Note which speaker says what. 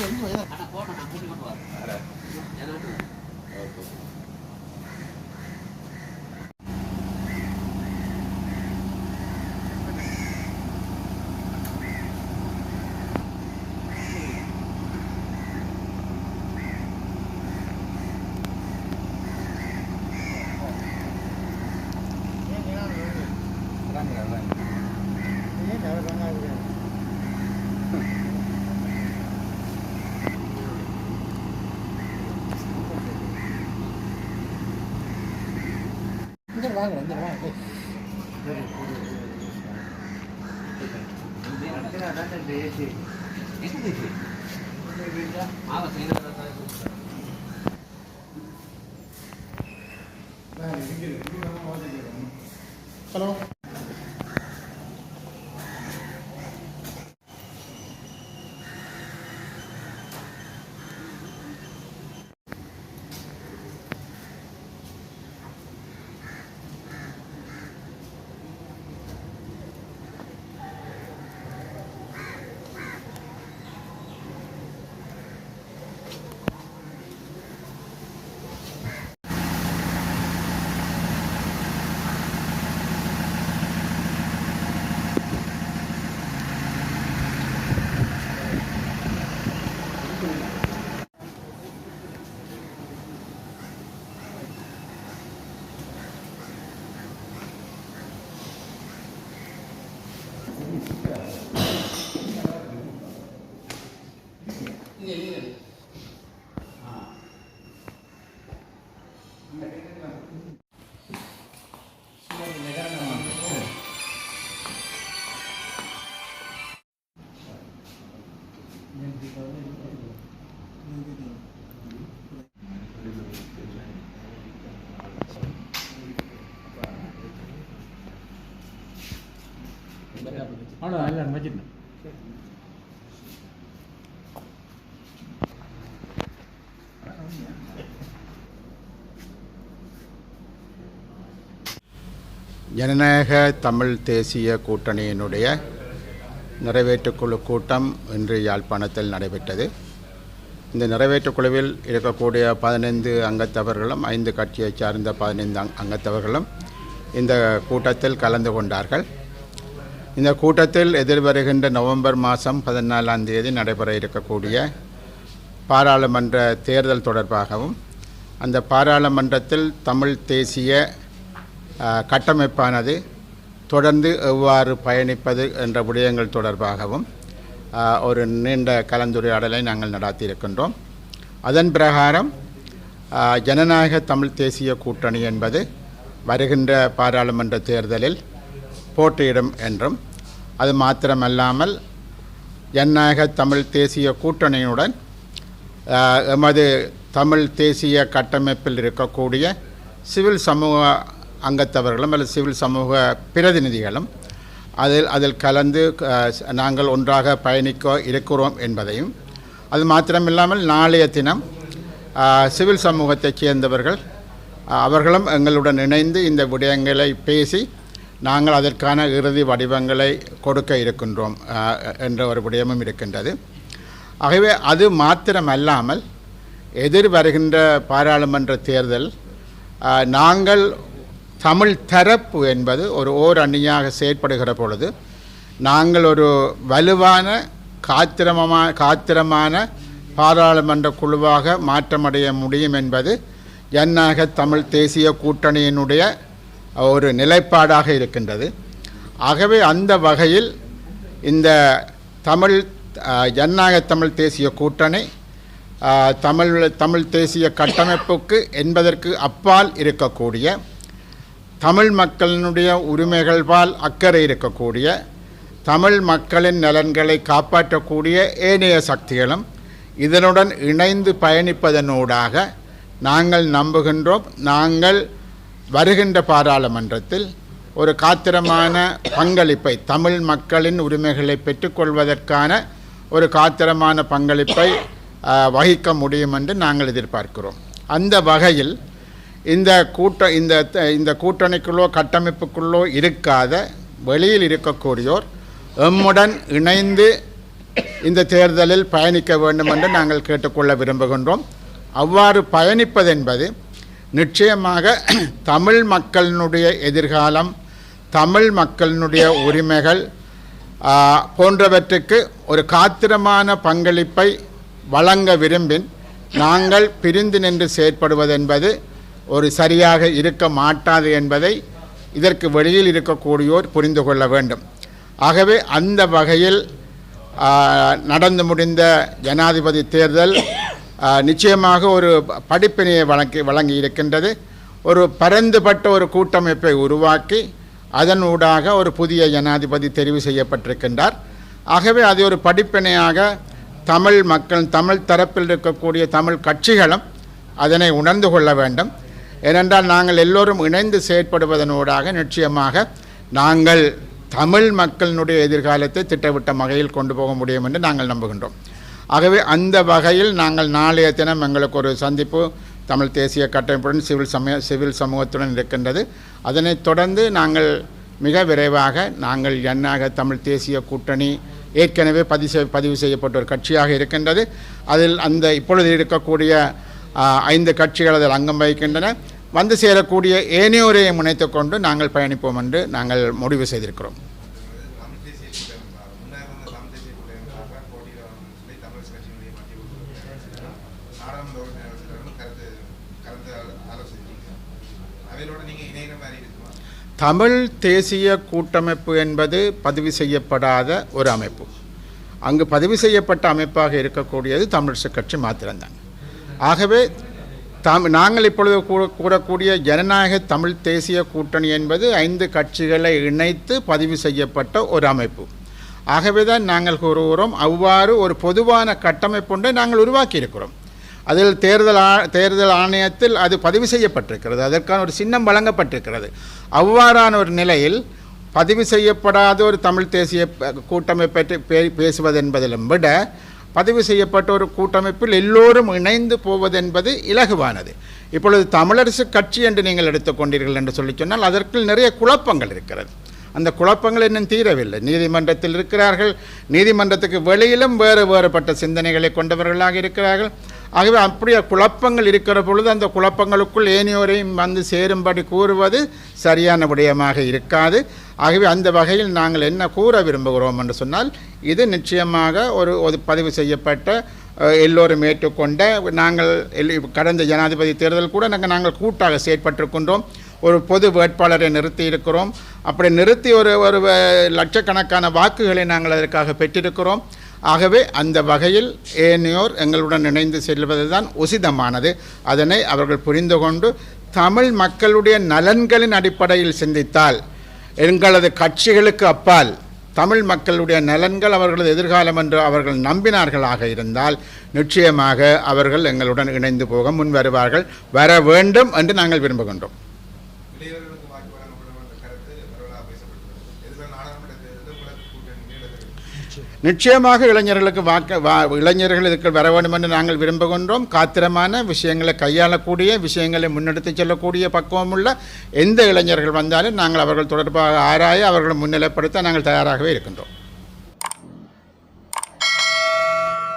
Speaker 1: இங்கே வாங்க இங்கே வாங்க ஹலோ
Speaker 2: அவ்வளோ இல்லை
Speaker 3: ஜனநாயக தமிழ் தேசிய கூட்டணியினுடைய நிறைவேற்றுக்குழு கூட்டம் இன்று யாழ்ப்பாணத்தில் நடைபெற்றது. இந்த நிறைவேற்றுக்குழுவில் இருக்கக்கூடிய பதினைந்து அங்கத்தவர்களும் ஐந்து கட்சியைச் சார்ந்த பதினைந்து அங்கத்தவர்களும் இந்த கூட்டத்தில் கலந்து கொண்டார்கள். இந்த கூட்டத்தில் எதிர்வருகின்ற நவம்பர் மாதம் பதினாலாம் தேதி நடைபெற இருக்கக்கூடிய பாராளுமன்ற தேர்தல் தொடர்பாகவும் அந்த பாராளுமன்றத்தில் தமிழ் தேசிய கட்டமைப்பானது தொடர்ந்து எவ்வாறு பயணிப்பது என்ற விடயங்கள் தொடர்பாகவும் ஒரு நீண்ட கலந்துரையாடலை நாங்கள் நடாத்தியிருக்கின்றோம். அதன் பிரகாரம் ஜனநாயக தமிழ் தேசிய கூட்டணி என்பது வருகின்ற பாராளுமன்ற தேர்தலில் போட்டியிடும் என்றும் அது மாத்திரமல்லாமல் ஜனநாயக தமிழ் தேசிய கூட்டணியுடன் எமது தமிழ் தேசிய கட்டமைப்பில் இருக்கக்கூடிய சிவில் சமூக அங்கத்தவர்களும் அல்லது சிவில் சமூக பிரதிநிதிகளும் அதில் அதில் கலந்து நாங்கள் ஒன்றாக பயணிக்க இருக்கிறோம் என்பதையும் அது மாத்திரமில்லாமல் நாளைய தினம் சிவில் சமூகத்தைச் சேர்ந்தவர்கள் அவர்களும் எங்களுடன் இணைந்து இந்த விடயங்களை பேசி நாங்கள் அதற்கான இறுதி வடிவங்களை கொடுக்க இருக்கின்றோம் என்ற ஒரு விடயமும் இருக்கின்றது. ஆகவே அது மாத்திரமல்லாமல் எதிர் வருகின்ற பாராளுமன்ற தேர்தல் நாங்கள் தமிழ் தரப்பு என்பது ஒரு ஓர் அணியாக செயற்படுகிற பொழுது நாங்கள் ஒரு வலுவான காத்திரமமா காத்திரமான பாராளுமன்ற குழுவாக மாற்றமடைய முடியும் என்பது ஜனநாயக தமிழ் தேசிய கூட்டணியினுடைய ஒரு நிலைப்பாடாக இருக்கின்றது. ஆகவே அந்த வகையில் இந்த தமிழ் ஜனநாயக தமிழ் தேசிய கூட்டணி தமிழ் தமிழ் தேசிய கட்டமைப்புக்கு என்பதற்கு அப்பால் இருக்கக்கூடிய தமிழ் மக்களினுடைய உரிமைகள்பால் அக்கறை இருக்கக்கூடிய தமிழ் மக்களின் நலன்களை காப்பாற்றக்கூடிய ஏனைய சக்திகளும் இதனுடன் இணைந்து பயணிப்பதனூடாக நாங்கள் நம்புகின்றோம். நாங்கள் வருகின்ற பாராளுமன்றத்தில் ஒரு காத்திரமான பங்களிப்பை தமிழ் மக்களின் உரிமைகளை பெற்றுக்கொள்வதற்கான ஒரு காத்திரமான பங்களிப்பை வகிக்க முடியும் என்று நாங்கள் எதிர்பார்க்கிறோம். அந்த வகையில் இந்த கூட்ட இந்த த- இந்த கூட்டணிக்குள்ளோ கட்டமைப்புக்குள்ளோ இருக்காத வெளியில் இருக்கக்கூடியோர் எம்முடன் இணைந்து இந்த தேர்தலில் பயணிக்க வேண்டும் என்று நாங்கள் கேட்டுக்கொள்ள விரும்புகின்றோம். அவ்வாறு பயணிப்பதென்பது நிச்சயமாக தமிழ் மக்களினுடைய எதிர்காலம் தமிழ் மக்களினுடைய உரிமைகள் போன்றவற்றுக்கு ஒரு காத்திரமான பங்களிப்பை வழங்க விரும்பின் நாங்கள் பிரிந்து நின்று செயற்படுவதென்பது ஒரு சரியாக இருக்க மாட்டாது என்பதை இதற்கு வெளியில் இருக்கக்கூடியோர் புரிந்து கொள்ள வேண்டும். ஆகவே அந்த வகையில் நடந்து முடிந்த ஜனாதிபதி தேர்தல் நிச்சயமாக ஒரு படிப்பினையை வழங்கி வழங்கி இருக்கின்றது. ஒரு பரந்துபட்ட ஒரு கூட்டமைப்பை உருவாக்கி அதன் ஊடாக ஒரு புதிய ஜனாதிபதி தெரிவு செய்யப்பட்டிருக்கின்றார். ஆகவே அது ஒரு படிப்பினையாக தமிழ் மக்கள் தமிழ் தரப்பில் இருக்கக்கூடிய தமிழ் கட்சிகளும் அதனை உணர்ந்து கொள்ள வேண்டும். ஏனென்றால் நாங்கள் எல்லோரும் இணைந்து செயற்படுவதனூடாக நிச்சயமாக நாங்கள் தமிழ் மக்களினுடைய எதிர்காலத்தை திட்டமிட்ட வகையில் கொண்டு போக முடியும் என்று நாங்கள் நம்புகின்றோம். ஆகவே அந்த வகையில் நாங்கள் நாளைய தினம் எங்களுக்கு ஒரு சந்திப்பு தமிழ் தேசிய கட்டமைப்புடன் சிவில் சமய சிவில் சமூகத்துடன் இருக்கின்றது. அதனைத் தொடர்ந்து நாங்கள் மிக விரைவாக நாங்கள் எண்ணாக தமிழ் தேசிய கூட்டணி ஏற்கனவே பதிவு செய் பதிவு செய்யப்பட்ட ஒரு கட்சியாக இருக்கின்றது. அதில் அந்த இப்பொழுது இருக்கக்கூடிய ஐந்து கட்சிகள் அதில் அங்கம் வகிக்கின்றன. வந்து சேரக்கூடிய ஏனையோரையும் முனைத்து கொண்டு நாங்கள் பயணிப்போம் என்று நாங்கள் முடிவு செய்திருக்கிறோம்.
Speaker 4: தமிழ் தேசிய தமிழ் தேசிய
Speaker 3: கூட்டமைப்பு என்பது பதிவு செய்யப்படாத ஒரு அமைப்பு. அங்கு பதிவு செய்யப்பட்ட அமைப்பாக இருக்கக்கூடியது தமிழிசை கட்சி மாத்திரம்தான். ஆகவே தாம் நாங்கள் இப்பொழுது கூற- கூறக்கூடிய ஜனநாயக தமிழ் தேசிய கூட்டணி என்பது ஐந்து கட்சிகளை இணைத்து பதிவு செய்யப்பட்ட ஒரு அமைப்பு. ஆகவே தான் நாங்கள் கூறுகிறோம் அவ்வாறு ஒரு பொதுவான கட்டமைப்பொன்றை நாங்கள் உருவாக்கியிருக்கிறோம். அதில் தேர்தல் ஆ தேர்தல் ஆணையத்தில் அது பதிவு செய்யப்பட்டிருக்கிறது அதற்கான ஒரு சின்னம் வழங்கப்பட்டிருக்கிறது. அவ்வாறான ஒரு நிலையில் பதிவு செய்யப்படாத ஒரு தமிழ் தேசிய ப- கூட்டமைப்பை பற்றி பேசுவது என்பதிலும் விட பதிவு செய்யப்பட்ட ஒரு கூட்டமைப்பில் எல்லோரும் இணைந்து போவதென்பது இலகுவானது. இப்பொழுது தமிழரசு கட்சி என்று நீங்கள் எடுத்துக்கொண்டீர்கள் என்று சொல்லி சொன்னால் அதற்குள் நிறைய குழப்பங்கள் இருக்கிறது. அந்த குழப்பங்கள் இன்னும் தீரவில்லை. நீதிமன்றத்தில் இருக்கிறார்கள். நீதிமன்றத்துக்கு வெளியிலும் வேறு வேறுபட்ட சிந்தனைகளை கொண்டவர்களாக இருக்கிறார்கள். ஆகவே அப்படியே குழப்பங்கள் இருக்கிற பொழுது அந்த குழப்பங்களுக்குள் ஏனையோரையும் வந்து சேரும்படி கூறுவது சரியான விடயமாக இருக்காது. ஆகவே அந்த வகையில் நாங்கள் என்ன கூற விரும்புகிறோம் என்று சொன்னால் இது நிச்சயமாக ஒரு ஒரு பதிவு செய்யப்பட்ட எல்லோரும் ஏற்றுக்கொண்ட நாங்கள் கடந்த ஜனாதிபதி தேர்தல் கூட நாங்கள் நாங்கள் கூட்டாக செயற்பட்டிருக்கின்றோம். ஒரு பொது வேட்பாளரை நிறுத்தி இருக்கிறோம். அப்படி நிறுத்தி ஒரு ஒரு லட்சக்கணக்கான வாக்குகளை நாங்கள் அதற்காக பெற்றிருக்கிறோம். ஆகவே அந்த வகையில் ஏனையோர் எங்களுடன் இணைந்து செல்வது தான் உசிதமானது. அதனை அவர்கள் புரிந்து கொண்டு தமிழ் மக்களுடைய நலன்களின் அடிப்படையில் சிந்தித்தால் எங்களது கட்சிகளுக்கு அப்பால் தமிழ் மக்களுடைய நலன்கள் அவர்களது எதிர்காலம் என்று அவர்கள் நம்பினார்களாக இருந்தால் நிச்சயமாக அவர்கள் எங்களுடன் இணைந்து போக முன் வருவார்கள் வர வேண்டும் என்று நாங்கள் விரும்புகின்றோம். நிச்சயமாக இளைஞர்களுக்கு வாக்கு வா இளைஞர்கள் இதுக்கு வர வேண்டும் என்று நாங்கள் விரும்புகின்றோம். காத்திரமான விஷயங்களை கையாளக்கூடிய விஷயங்களை முன்னெடுத்துச் செல்லக்கூடிய பக்குவமுள்ள எந்த இளைஞர்கள் வந்தாலும் நாங்கள் அவர்கள் தொடர்பாக ஆராய அவர்களை முன்னிலைப்படுத்த நாங்கள் தயாராகவே இருக்கின்றோம்.